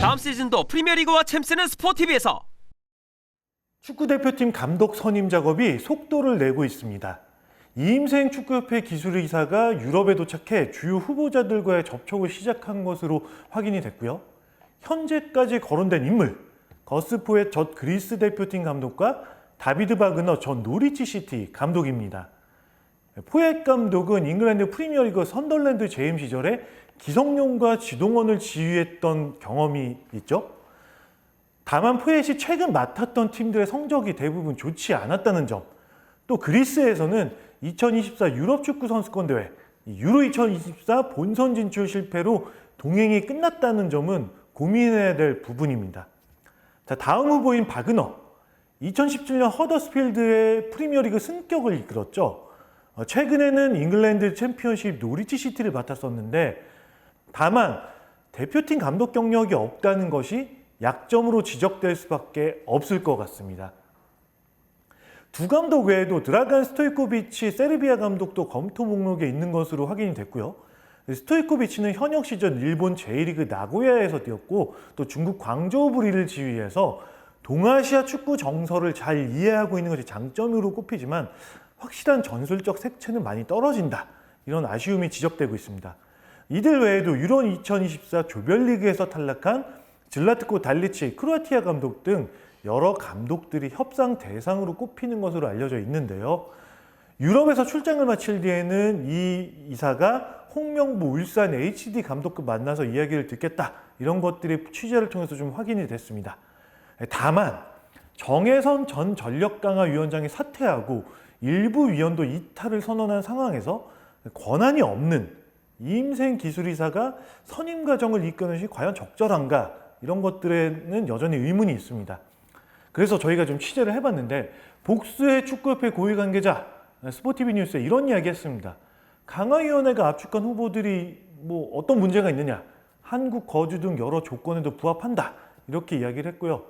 다음 시즌도 프리미어리그와 챔스는 스포티비에서 축구 대표팀 감독 선임 작업이 속도를 내고 있습니다. 이임생 축구협회 기술이사가 유럽에 도착해 주요 후보자들과의 접촉을 시작한 것으로 확인이 됐고요. 현재까지 거론된 인물, 거스포의 전 그리스 대표팀 감독과 다비드 바그너 전 노리치 시티 감독입니다. 포엣 감독은 잉글랜드 프리미어리그 선덜랜드 재임 시절에 기성용과 지동원을 지휘했던 경험이 있죠. 다만 포엣이 최근 맡았던 팀들의 성적이 대부분 좋지 않았다는 점, 또 그리스에서는 2024 유럽 축구 선수권 대회 유로 2024 본선 진출 실패로 동행이 끝났다는 점은 고민해야 될 부분입니다. 자, 다음 후보인 바그너. 2017년 허더스필드의 프리미어리그 승격을 이끌었죠. 어, 최근에는 잉글랜드 챔피언십 노리치 시티를 맡았었는데 다만 대표팀 감독 경력이 없다는 것이 약점으로 지적될 수밖에 없을 것 같습니다. 두 감독 외에도 드라간 스토이코비치 세르비아 감독도 검토 목록에 있는 것으로 확인이 됐고요. 스토이코비치는 현역 시절 일본 제1리그 나고야에서 뛰었고 또 중국 광저우 부리를 지휘해서 동아시아 축구 정서를 잘 이해하고 있는 것이 장점으로 꼽히지만 확실한 전술적 색채는 많이 떨어진다. 이런 아쉬움이 지적되고 있습니다. 이들 외에도 유로 2024 조별리그에서 탈락한 질라트코 달리치 크로아티아 감독 등 여러 감독들이 협상 대상으로 꼽히는 것으로 알려져 있는데요. 유럽에서 출장을 마칠 뒤에는 이 이사가 홍명보 울산 HD 감독과 만나서 이야기를 듣겠다 이런 것들이 취재를 통해서 좀 확인이 됐습니다. 다만 정혜선 전 전력강화위원장이 사퇴하고 일부 위원도 이탈을 선언한 상황에서 권한이 없는 이임생 기술이사가 선임 과정을 이끄는 것이 과연 적절한가 이런 것들에는 여전히 의문이 있습니다. 그래서 저희가 좀 취재를 해봤는데 복수의 축구협회 고위 관계자 스포티비 뉴스에 이런 이야기 했습니다. 강화위원회가 압축한 후보들이 뭐 어떤 문제가 있느냐 한국 거주 등 여러 조건에도 부합한다 이렇게 이야기를 했고요.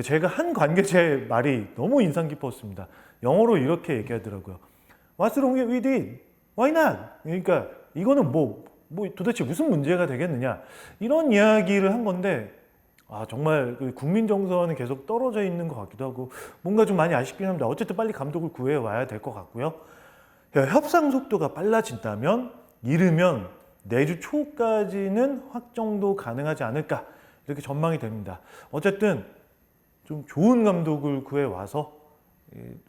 제가 한 관계자의 말이 너무 인상 깊었습니다. 영어로 이렇게 얘기하더라고요. What's wrong with it? Why not? 그러니까 이거는 뭐, 뭐 도대체 무슨 문제가 되겠느냐 이런 이야기를 한 건데 아 정말 그 국민 정서와는 계속 떨어져 있는 것 같기도 하고 뭔가 좀 많이 아쉽긴 합니다. 어쨌든 빨리 감독을 구해 와야 될 것 같고요. 협상 속도가 빨라진다면 이르면 내주 초까지는 확정도 가능하지 않을까 이렇게 전망이 됩니다. 어쨌든 좀 좋은 감독을 구해 와서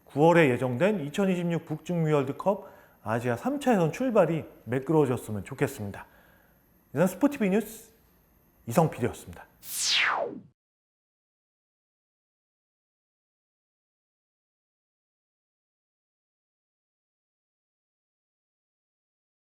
9월에 예정된 2026 북중미 월드컵 아시아 3차 예선 출발이 매끄러워졌으면 좋겠습니다. 이상 스포티비 뉴스 이성필이었습니다.